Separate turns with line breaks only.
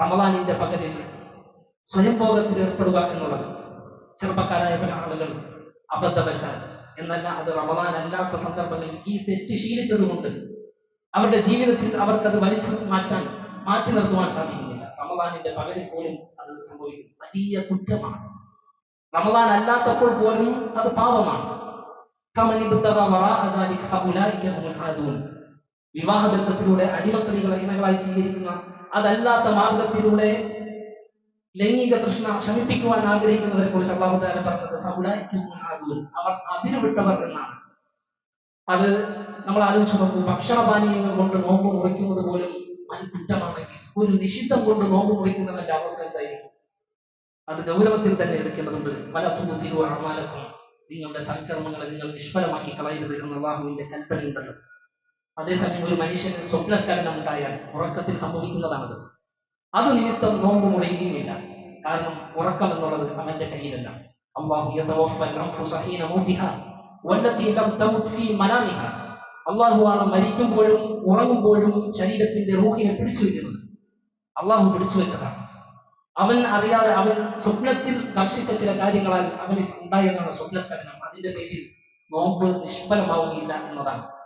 റമദാനിന്റെ പകലിൽ സ്വയംഭോഗത്തിൽ ഏർപ്പെടുക എന്നുള്ളത് ചെറുപ്പക്കാരായ പല ആളുകൾ അബദ്ധവശാൽ. എന്നല്ല അത് റമദാൻ അല്ലാത്ത സന്ദർഭങ്ങളിൽ ഈ തെറ്റ് ശീലിച്ചതുകൊണ്ട് അവരുടെ ജീവിതത്തിൽ അവർക്കത് വലിച്ചു മാറ്റാൻ മാറ്റി നിർത്തുവാൻ സാധിക്കുന്നില്ല. റമദാനിന്റെ പകലിൽ പോലും അത് സംഭവിക്കുന്നു. വലിയ കുറ്റമാണ്. റമദാൻ അല്ലാത്തപ്പോൾ പോലും അത് പാപമാണ്. വിവാഹ ബന്ധത്തിലൂടെ അടിവസ്ത്രീകളെ ഇണകളായി സ്വീകരിക്കുന്ന? അതല്ലാത്ത മാർഗത്തിലൂടെ ലൈംഗിക കൃഷ്ണ ശമിപ്പിക്കുവാൻ ആഗ്രഹിക്കുന്നവരെ കുറിച്ച് അള്ളാഹുദാന പറഞ്ഞത് സമുദായത്തിൽ അവർ അതിരുവിട്ടവർ എന്നാണ്. അത് നമ്മൾ ആലോചിച്ചു നോക്കൂ ഭക്ഷണപാനീയങ്ങൾ കൊണ്ട് നോമ്പ് മുറിക്കുന്നത് പോലും കുറ്റമാണെങ്കിൽ ഒരു നിഷിദ്ധം കൊണ്ട് നോമ്പ് മുറിക്കുന്നവന്റെ അവസ്ഥ എന്തായിരിക്കും? അത് ഗൗരവത്തിൽ തന്നെ എടുക്കേണ്ടതുണ്ട്. പല പുതിയ അമാലക്കും. നിങ്ങളുടെ സൽക്കർമ്മങ്ങളെ നിങ്ങൾ നിഷ്ഫലമാക്കി കളയരുത് എന്ന അള്ളാഹുവിന്റെ കൽപ്പനയുണ്ടല്ലോ. അതേസമയം ഒരു മനുഷ്യന് സ്വപ്നസ്കലനം ഉണ്ടായാൽ ഉറക്കത്തിൽ സംഭവിക്കുന്നതാണത്. അത് നിമിത്തം നോമ്പ് മുടങ്ങിയുമില്ല കാരണം ഉറക്കം എന്നുള്ളത് അവന്റെ കയ്യിലല്ല. അള്ളാഹുവാണ് മരിക്കുമ്പോഴും ഉറങ്ങുമ്പോഴും ശരീരത്തിന്റെ റൂഹിനെ പിടിച്ചു വെക്കുന്നത്. അള്ളാഹു പിടിച്ചു വെച്ചതാണ്. അവൻ അറിയാതെ അവൻ സ്വപ്നത്തിൽ ദർശിച്ച ചില കാര്യങ്ങളാൽ അവന് ഉണ്ടായതാണ് സ്വപ്നസ്കലനം അതിന്റെ പേരിൽ നോമ്പ് നിഷ്ഫലമാവുകയില്ല എന്നതാണ്.